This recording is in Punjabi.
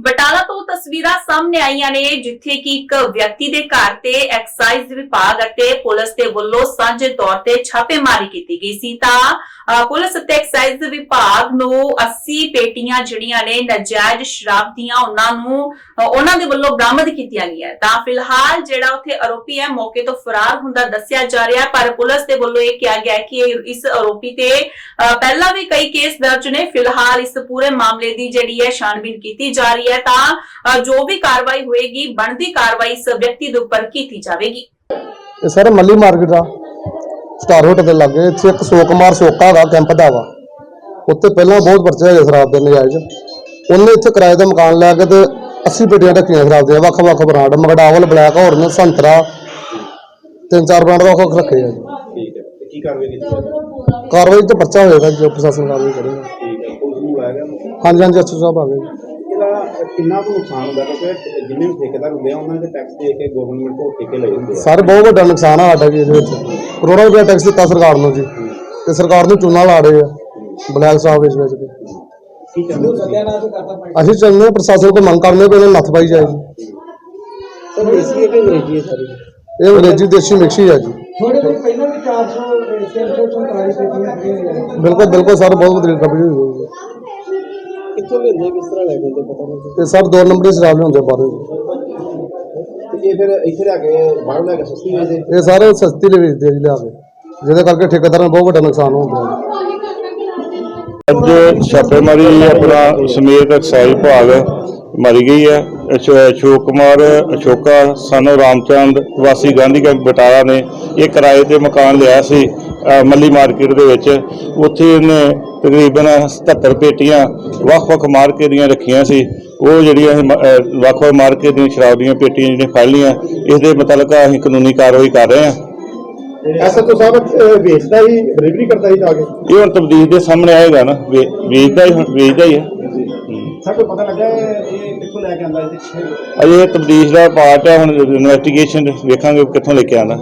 ਬਟਾਲਾ ਤੋਂ ਤਸਵੀਰਾਂ ਸਾਹਮਣੇ ਆਈਆਂ ਨੇ, ਜਿੱਥੇ ਕਿ ਇੱਕ ਵਿਅਕਤੀ ਦੇ ਘਰ ਤੇ ਐਕਸਾਈਜ਼ ਵਿਭਾਗ ਅਤੇ ਪੁਲਿਸ ਦੇ ਵੱਲੋਂ ਸਾਂਝੇ ਤੌਰ ਤੇ ਛਾਪੇਮਾਰੀ ਕੀਤੀ ਗਈ ਸੀ। ਤਾਂ ਪੁਲਿਸ ਅਤੇ ਐਕਸਾਈਜ਼ ਵਿਭਾਗ ਨੂੰ 80 ਪੇਟੀਆਂ ਜਿਹੜੀਆਂ ਨੇ ਨਜਾਇਜ਼ ਸ਼ਰਾਬ ਦੀਆਂ ਉਹਨਾਂ ਨੂੰ ਉਹਨਾਂ ਦੇ ਵੱਲੋਂ ਬਰਾਮਦ ਕੀਤੀਆਂ ਗਈਆਂ। ਤਾਂ ਫਿਲਹਾਲ ਜਿਹੜਾ ਉੱਥੇ ਆਰੋਪੀ ਹੈ, ਮੌਕੇ ਤੋਂ ਫਰਾਰ ਹੁੰਦਾ ਦੱਸਿਆ ਜਾ ਰਿਹਾ ਪਰ ਪੁਲਿਸ ਦੇ ਵੱਲੋਂ ਇਹ ਕਿਹਾ ਗਿਆ ਕਿ ਇਸ ਆਰੋਪੀ ਤੇ ਪਹਿਲਾਂ ਵੀ ਕਈ ਕੇਸ ਦਰਜ ਨੇ। ਫਿਲਹਾਲ ਇਸ ਪੂਰੇ ਮਾਮਲੇ ਦੀ ਜਿਹੜੀ ਹੈ ਛਾਣਬੀਨ ਕੀਤੀ ਜਾ ਰਹੀ ਹੈ। ਤਾਂ ਜੋ ਵੀ ਕਾਰਵਾਈ ਹੋਏਗੀ, ਬਣਦੀ ਕਾਰਵਾਈ ਇਸ ਵਿਅਕਤੀ ਦੇ ਉੱਪਰ ਕੀਤੀ ਜਾਵੇਗੀ। ਸਰ ਮੱਲੀ ਮਾਰਕੀਟ ਦਾ। ਸਟਾਰ ਹੋਟਲ ਦੇ ਲਾਗੇ ਇੱਥੇ ਇੱਕ ਸੋ ਕੁਮਾਰ ਸੋਕਾ ਦਾ ਕੈਂਪ ਦਾ ਵਾ। ਉੱਥੇ ਪਹਿਲਾਂ ਬਹੁਤ ਪਰਚੇ ਹੋਏ ਸ਼ਰਾਬ ਦੇ ਨਜਾਇਜ਼। ਉਹਨੇ ਇੱਥੇ ਕਿਰਾਏ ਦਾ ਮਕਾਨ ਲੈ ਕੇ ਤੇ 80 ਪੇਟੀਆਂ ਢੱਕੀਆਂ ਸ਼ਰਾਬ ਦੀਆਂ ਵੱਖ ਵੱਖ ਬ੍ਰਾਂਡ ਮਗਡਾਵਲ ਬਲੈਕ ਹੌਰਨ ਸੰਤਰਾ ਤਿੰਨ ਚਾਰ ਬ੍ਰਾਂਡ ਵੱਖ ਵੱਖ ਰੱਖੇ ਆ ਜੀ। ਠੀਕ ਹੈ ਤੇ ਕੀ ਕਾਰਵਾਈ ਕੀਤੀ ਕਾਰਵਾਈ ਤੇ ਪਰਚਾ ਹੋਏਗਾ ਜੋ ਪ੍ਰਸ਼ਾਸਨ ਕਾਰਵਾਈ ਕਰੇਗਾ ਠੀਕ ਹੈ ਪੁਲਿਸ ਨੂੰ ਲਾਇਆ ਗਿਆ ਹਾਂਜੀ ਹਾਂਜੀ ਅੱਛਾ ਸਾਹਿਬ ਆ ਗਏ ਕਿੰਨਾ ਕੁ ਨੁਕਸਾਨ ਹੁੰਦਾ ਕਿਉਂਕਿ ਜਿੰਨੇ ਵੀ ਠੇਕੇਦਾਰ ਹੁੰਦੇ ਆ ਉਹਨਾਂ ਦੇ ਟੈਕਸ ਦੇ ਕੇ ਗਵਰਨਮੈਂਟ ਕੋਲ ਠੇਕੇ ਲਏ ਹੁੰਦੇ ਆ। ਸਰ ਬਹੁਤ ਵੱਡਾ ਨੁਕਸਾਨ ਆ ਸਾਡਾ ਜੀ ਇਹਦੇ ਵਿੱਚ। ਕਰੋੜਾਂ ਰੁਪਏ ਟੈਕਸ ਦਿੱਤਾ ਸਰਕਾਰ ਨੂੰ ਜੀ। ਤੇ ਸਰਕਾਰ ਨੂੰ ਚੂਨਾ ਲਾ ਰਹੇ ਆ ਬਲੈਕ ਸਾਹਿਬ ਵਿੱਚ ਵਿੱਚ ਤੁਸੀਂ? ਅਸੀਂ ਚਾਹੁੰਦੇ ਹਾਂ ਪ੍ਰਸ਼ਾਸਨ ਕੋਲ ਮੰਗ ਕਰਨੇ ਨੇ ਨੱਥ ਪਾਈ ਜਾਏ ਜੀ। ਇਹ ਅੰਗਰੇਜ਼ੀ ਦੇਸ਼ੀ ਮਿਕਸੀ ਹੈ ਜੀ। ਥੋੜੇ ਦਿਨ ਪਹਿਲਾਂ ਵੀ 400 344 ਪੇਟੀਆਂ ਖਰੀਆਂ ਬਿਲਕੁਲ ਬਿਲਕੁਲ ਸਰ ਬਹੁਤ ਵਧੀਆ ਹੋਈ ਹੈ। ਕਿੱਥੋਂ ਲੈਂਦੇ ਕਿਸ ਤਰ੍ਹਾਂ ਲੈ ਕੇ ਆਉਂਦੇ ਪਤਾ ਨਹੀਂ। ਤੇ ਸਰ ਦੋ ਨੰਬਰੀ ਸ਼ਰਾਬ ਲਿਆਉਂਦੇ ਬਾਹਰੋਂ। ਇਹ ਫਿਰ ਇੱਥੇ ਲੈ ਕੇ ਬਾਹਰ ਲੈ ਕੇ ਸਸਤੀ ਵੇਚਦੇ ਇਹ ਸਾਰੇ ਸਸਤੀ ਲਈ ਵੇਚਦੇ ਆ ਜੀ ਲਿਆ ਕੇ। ਜਿਹਦੇ ਕਰਕੇ ਠੇਕੇਦਾਰਾਂ ਨੂੰ ਬਹੁਤ ਵੱਡਾ ਨੁਕਸਾਨ ਹੁੰਦਾ ਹੈ ਅੱਜ ਛਾਪੇਮਾਰੀ ਆਪਣਾ ਸਮੇਤ ਐਕਸਾਈਜ਼ ਵਿਭਾਗ ਮਾਰੀ ਗਈ ਹੈ। ਅਸ਼ੋ- ਅਸ਼ੋਕ ਕੁਮਾਰ ਅਸ਼ੋਕਾ ਸਾਨੂੰ ਰਾਮਚੰਦ ਵਾਸੀ ਗਾਂਧੀ ਕੈਂਪ ਬਟਾਲਾ ਨੇ ਇਹ ਕਿਰਾਏ ਤੇ ਮਕਾਨ ਲਿਆ ਸੀ। ਮੱਲੀ ਮਾਰਕੀਟ ਦੇ ਵਿੱਚ ਉੱਥੇ ਇਹਨੇ ਤਕਰੀਬਨ 77 ਪੇਟੀਆਂ ਵੱਖ-ਵੱਖ ਮਾਰਕੇ ਦੀਆਂ ਰੱਖੀਆਂ ਸੀ। ਉਹ ਜਿਹੜੀਆਂ ਵੱਖ-ਵੱਖ ਮਾਰਕੇ ਦੀਆਂ ਸ਼ਰਾਬ ਦੀਆਂ ਪੇਟੀਆਂ ਜਿਹੜੀਆਂ ਫੜ ਲਈਆਂ ਇਸ ਦੇ ਮੁਤਲਕ ਅਸੀਂ ਕਾਨੂੰਨੀ ਕਾਰਵਾਈ ਕਰ ਰਹੇ ਹਾਂ। ਐਸਐਚਓ ਸਾਹਿਬ ਵੇਚਦਾ ਹੀ ਡਿਲੀਵਰੀ ਕਰਦਾ ਹੀ ਜਾ ਕੇ? ਇਹ ਹੁਣ ਤਬਦੀਲ ਦੇ ਸਾਹਮਣੇ ਆਏਗਾ ਨਾ ਵੇਚਦਾ ਹੀ ਵੇਚਦਾ ਹੀ ਹੈ। ਕੋਈ ਪਤਾ ਲੱਗਾ ਇਹ ਕਿੱਥੋਂ ਲੈ ਕੇ ਆਂਦਾ ਇਹ ਅਜੇ ਤਬਦੀਸ਼ ਦਾ ਪਾਰਟ ਹੈ ਹੁਣ ਇਨਵੈਸਟੀਗੇਸ਼ਨ ਵੇਖਾਂਗੇ ਕਿੱਥੋਂ ਲੈ ਕੇ ਆਉਂਦਾ।